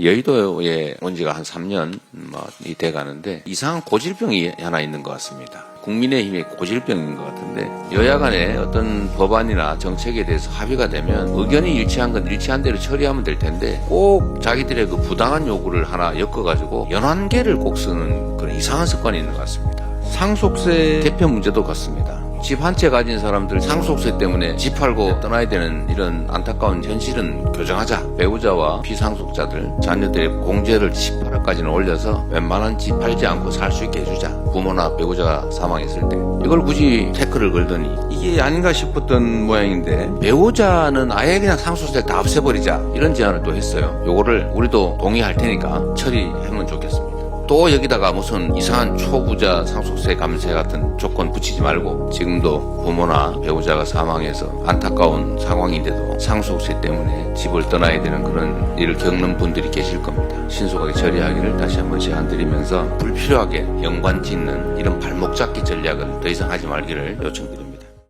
여의도에 온 지가 한 3년 뭐이 돼가는데 이상한 고질병이 하나 있는 것 같습니다. 국민의힘의 고질병인 것 같은데 여야 간에 어떤 법안이나 정책에 대해서 합의가 되면 의견이 일치한 건 일치한 대로 처리하면 될 텐데 꼭 자기들의 그 부당한 요구를 하나 엮어가지고 연환계를 꼭 쓰는 그런 이상한 습관이 있는 것 같습니다. 상속세 대표 문제도 같습니다. 집 한 채 가진 사람들 상속세 때문에 집 팔고 떠나야 되는 이런 안타까운 현실은 교정하자. 배우자와 피상속자들, 자녀들의 공제를 18억까지는 올려서 웬만한 집 팔지 않고 살 수 있게 해주자. 부모나 배우자가 사망했을 때. 이걸 굳이 태클을 걸더니 이게 아닌가 싶었던 모양인데 배우자는 아예 그냥 상속세 다 없애버리자. 이런 제안을 또 했어요. 요거를 우리도 동의할 테니까 처리하면 좋겠습니다. 또 여기다가 무슨 이상한 초부자 상속세 감세 같은 조건 붙이지 말고 지금도 부모나 배우자가 사망해서 안타까운 상황인데도 상속세 때문에 집을 떠나야 되는 그런 일을 겪는 분들이 계실 겁니다. 신속하게 처리하기를 다시 한번 제안드리면서 불필요하게 연관 짓는 이런 발목 잡기 전략을 더 이상 하지 말기를 요청드립니다.